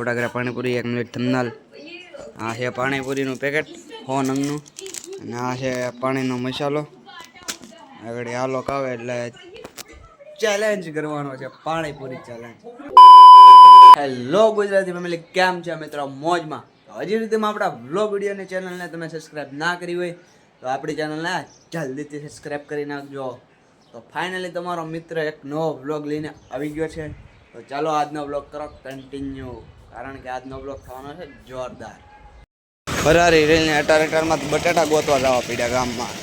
Photograph panipuri, એક minute થમનાલ આ છે પાણીપુરીનું પેકેટ હો નંગનું અને આ છે પાણીનો મસાલો. આગળ આ લોક આવે એટલે ચેલેન્જ કરવાનો છે, panipuri challenge hello Gujarati family કેમ છે મિત્રો? મોજમાં. હજી રીતેમાં આપણા વ્લોગ વિડીયોની ચેનલને તમે સબસ્ક્રાઈબ ના કરી હોય, તો આપણી ચેનલને જલ્દીથી સબસ્ક્રાઇબ કરી નાખજો. તો ફાઇનલી તમારો મિત્ર એક નવો વ્લોગ લઈને આવી ગયો છે. તો ચાલો આજનો વ્લોગ કરો કન્ટિન્યુ કારણ કે આજનો બ્લોક થવાનો છે જોરદાર. ફરારી રેલને અટાર અટારમાં બટાટા ગોતવા જવા પડ્યા ગામમાં.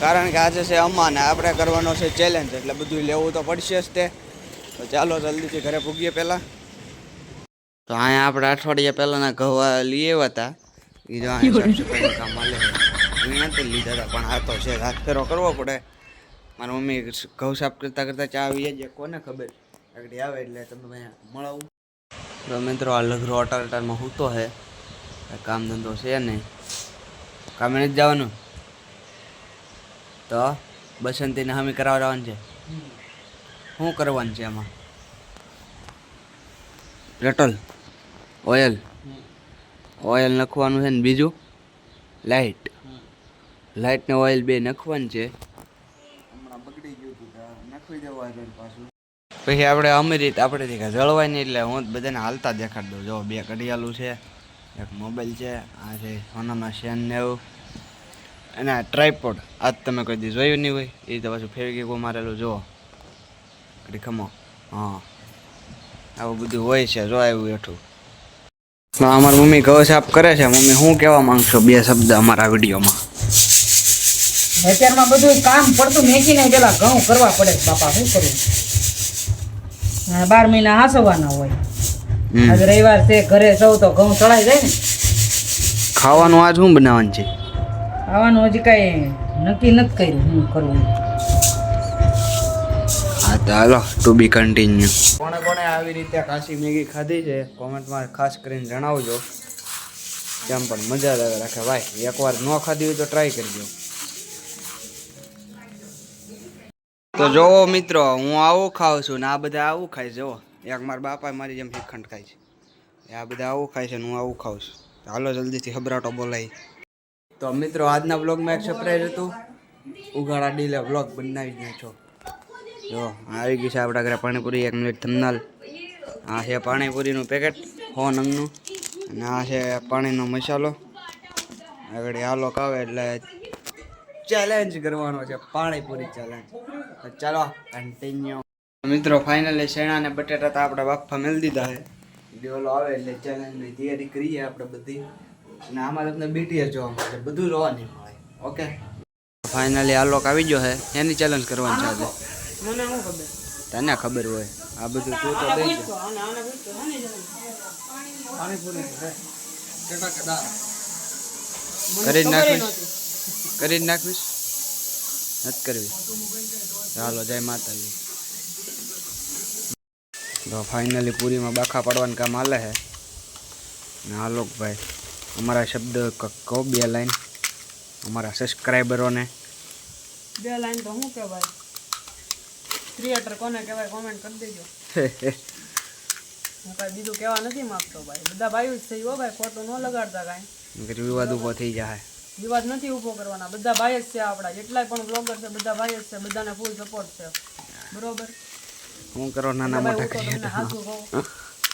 કારણ કે આજે છે અમાને આપણે કરવાનો છે ચેલેન્જ એટલે બધું લેવું તો પડશે જ તે. તો ચાલો જલ્દીથી ઘરે પૂગીએ પહેલાં. તો અહીંયા આપણે અઠવાડિયા પહેલાંના ઘઉં લઈ આવ્યા હતા. એ જો અહીંયા તો લીધા હતા પણ આ તો છે હાથ ફેરો કરવો પડે. મારી મમ્મી ઘઉં સાફ કરતા કરતા ચા આવી જાય કોને ખબર? આગળ આવે એટલે તમે મળાવું તો મિત્રો આ લઘરો અટાર અટારમાં હું. હે કામ ધંધો છે નહીં. કામે નથી જવાનું? તો બસંતીને હામી કરાવવા જવાનું છે? શું કરવાનું છે એમાં? પેટ્રોલ ઓઇલ ઓઇલ નાખવાનું છે ને બીજું? લાઇટ લાઇટ ને ઓઇલ બે નાખવાનું છે. હમણાં બગડી ગયું હતું નાખી દેવા પાછું. પછી આપણે અમીરીત આપણેથી દેખા જળવાય નહીં એટલે હું બધાને હાલતા દેખાડી દઉં. જો, બે ઘડિયાળું છે, એક મોબાઈલ છે, આ છે સોનાના શેન ને એવું. અને આ ટ્રાયપોડ આજ તમે કોઈ દી જોયું નહીં હોય, એ તો પાછું ફેવિકિકો મારેલું જુઓ. ખમો. હા. આવું બધું હોય છે, જો આવ્યું હેઠું. અમારી મમ્મી ઘઉં સાફ કરે છે. મમ્મી, હું કહેવા માંગશો બે શબ્દ અમારા વિડીયોમાં? અત્યારમાં બધું કામ પડતું મેકીને પેલા ઘઉં કરવા પડે બાપા, શું કરવું આ બાર મહિના હાસવાના હોય. આજ રવિવાર છે ઘરે સૌ તો ઘઉં ચડાઈ જાય ને. ખાવાનું આજ શું બનાવવાનું છે? ખાવાનું હજી કાંઈ નક્કી નથી કર્યું શું કરવું હા તો હાલો ટુ બી કન્ટિન્યુ કોણે કોણે આવી રીતે કાશી મેગી ખાધી છે કોમેન્ટમાં ખાસ કરીને જણાવજો. કેમ પણ મજા આવે રાખે. ભાઈ એકવાર ન ખાધી હોય તો ટ્રાય કરજો. તો જોવો મિત્રો હું આવું ખાઉં છું ને આ બધા આવું ખાય છે જુઓ એક મારા બાપા મારી જેમ શ્રીખંડ ખાય છે. એ આ બધા આવું ખાય છે ને હું આવું ખાઉં છું. હાલો જલ્દીથી હબરાટો બોલાય. તો મિત્રો આજના બ્લોગમાં એક સરપ્રાઈઝ હતું. ઉગાડા ડીલે બ્લોગ બનાવી છો જો આવી ગઈ છે આપણા ઘરે પાણીપુરી એક મિનિટ થમનાલ આ છે પાણીપુરીનું પેકેટ હો નંગનું અને આ છે પાણીનો મસાલો. આગળ હાલો ખાવે એટલે ચેલેન્જ કરવાનો છે પાણીપુરી ચેલેન્જ તો ચાલો કન્ટિન્યુ મિત્રો ફાઇનલી શેણા અને બટેટા તો આપણે બાફા મેળ દીધા છે. ડેવલો આવે એટલે ચેલેન્જની તૈયારી કરીએ આપણે બધી. અને આમાં તમને બીટીએસ જોવા મળે બધું જોવા નહીં મળે. ઓકે ફાઇનલી આ લોકો આવી ગયો છે. એની ચેલેન્જ કરવાની છે મને શું ખબર? તને ખબર હોય. આ બધું તું તો દઈ દે. આને જરા. કરી જ નાખીશ કરી જ નાખીશ નથી કરવી. ચાલો જય માતાજી. તો ફાઇનલી પૂરીમાં બાખા પાડવાનું કામ હાલે છે ને આલોકભાઈ ભાઈ અમારા શબ્દ ક- કહો બે લાઈન. અમારા સબસ્ક્રાઈબરોને બે લાઈન તો શું કહેવાય? ક્રિએટર કોને કહેવાય કોમેન્ટ કરી દેજો. હું કાંઈ બીજું કહેવા નથી માગતો ભાઈ. બધા ભાઈઓ જ થઈ હો ભાઈ ખોટું ન લગાડતા કાંઈ. વિવાદ ઊભો થઈ જાય વિવાદ નથી ઊભો કરવાના. બધા ભાઈ જ છે આપણા. જેટલાય પણ બ્લોગર છે બધા ભાઈ જ છે. બધાને ફૂલ સપોર્ટ છે. બરોબર? શું કરો નાના મોટા હું કહું.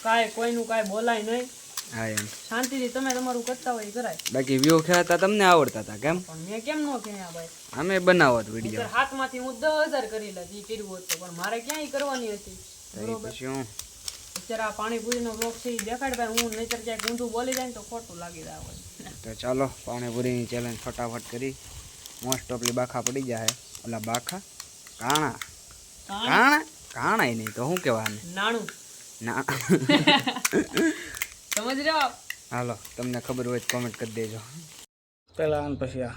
કાંઈ કોઈનું કાંઈ બોલાય નહીં. હા એમ. શાંતિથી તમે તમારું કરતા હોય એ કરાય. બાકી વ્યૂ ખેલાતા તમને આવડતા હતા કેમ? પણ મેં કેમ ન કહ્યા ભાઈ? અમે બનાવત વીડિયો હાથમાંથી હું દસ હજાર કરી લેતી કર્યું હોત પણ મારે ક્યાંય કરવાની હતી? બરોબર? હું? અત્યારે આ પાણીપુરીનો બ્લોગ છે ઈ દેખાડ ભાઈ. હું નહીતર ક્યાંક ઊંધું બોલી જાય ને તો ખોટું લાગી જાય હોય. તો ચાલો પાણીપુરીની ચેલેન્જ ફટાફટ કરી. મોસ્ટ ઓફલી બાખા પડી જાય ઓલા બાખા? કાણા. કાણા? કાણા? નહીં તો શું કહેવાનું? નાણું. ના. સમજ રહ્યો હાલો તમને ખબર હોય તો કોમેન્ટ કરી દેજો. પેલા અને પછી આ.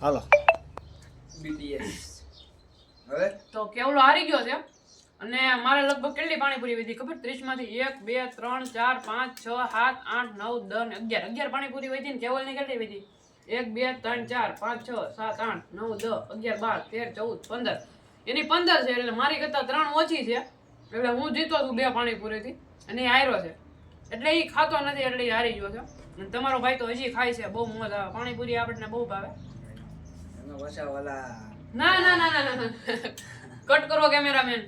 હાલો. હવે? તો કેવલો હારી ગયો છે? અને મારે લગભગ કેટલી પાણીપુરી વીધી ખબર? ત્રીસમાંથી એક બે ત્રણ ચાર પાંચ છ સાત આઠ નવ દસ અગિયાર. અગિયાર પાણીપુરી વીધી ને કેવલની કેટલી વીધી? એક બે ત્રણ ચાર પાંચ છ સાત આઠ નવ દસ અગિયાર બાર તેર ચૌદ પંદર. એની પંદર છે એટલે મારી કરતા ત્રણ ઓછી છે. એટલે હું જીતો છું બે પાણીપુરીથી. અને એ આયરો છે. એટલે એ ખાતો નથી એટલે એ હારી ગયો છે. અને તમારો ભાઈ તો હજી ખાય છે. બહુ મોજ આવે. પાણીપુરી આપણને બહુ ભાવે. ના ના ના ના ના કટ કરો કેમેરામેન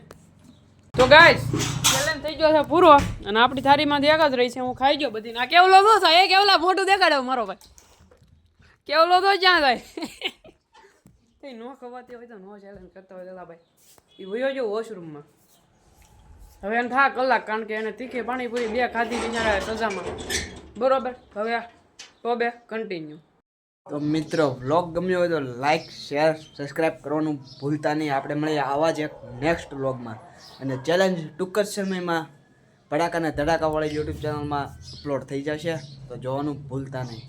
તો ગાઈસ ચેલેન્જ થઈ ગયો છે પૂરો અને આપણી થાળીમાંથી એક જ રહી છે, હું ખાઈ ગયો બધી ના કેવલો તો થાય એ કેવલા મોટું દેખાડ્યો મારો ભાઈ. કેવલો તો જ્યાં? થાય તે નો ખવાતી હોય તો નો ચેલેન્જ કરતા હોય દાદા ભાઈ. એ વયો જો વોશરૂમમાં હવે એને થા કલાક, કારણ કે એને તીખી પાણીપુરી બે ખાધી બિચારા સજામાં. બરોબર? હવે તો બે કન્ટિન્યુ તો મિત્રો વ્લોગ ગમ્યો હોય તો લાઈક શેર સબસ્ક્રાઈબ કરવાનું ભૂલતા નહીં. આપણે મળીએ આવા જ એક નેક્સ્ટ વ્લોગમાં અને ચેલેન્જ ટૂંક જ સમયમાં ભડાકા અને ધડાકાવાળી યુટ્યુબ ચેનલમાં અપલોડ થઈ જશે. તો જોવાનું ભૂલતા નહીં.